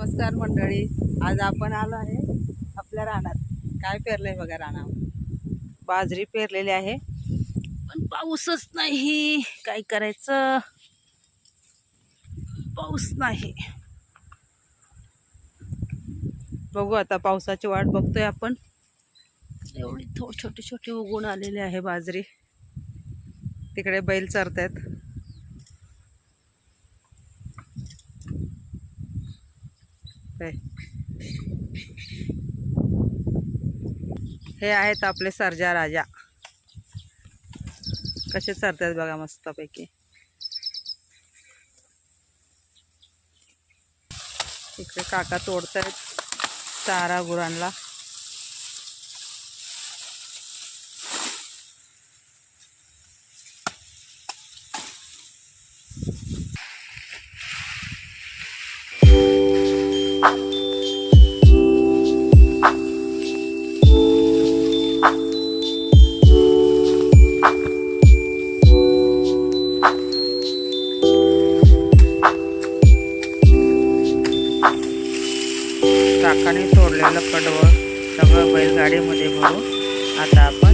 नमस्कार मंडळी. आज आपण आलो आहे आपल्या रानात. काय पेरलंय बघा रानावर? बाजरी पेरलेली आहे. पण पाऊसच नाही. काय करायचं? पाऊस नाही. बघू आता पावसाची वाट बघतोय आपण. एवढी थो छोटी छोटी उगवून आलेली आहे बाजरी. तिकडे बैल चरतायत. काय हे आहेत आपले सरजा राजा. कसे चरतात बघा मस्तपैकी. इकडे काका तोडतायत चारा गुरांना. काकाने तोडलेलं कडवं सगळं बैलगाडीमध्ये भरून आता आपण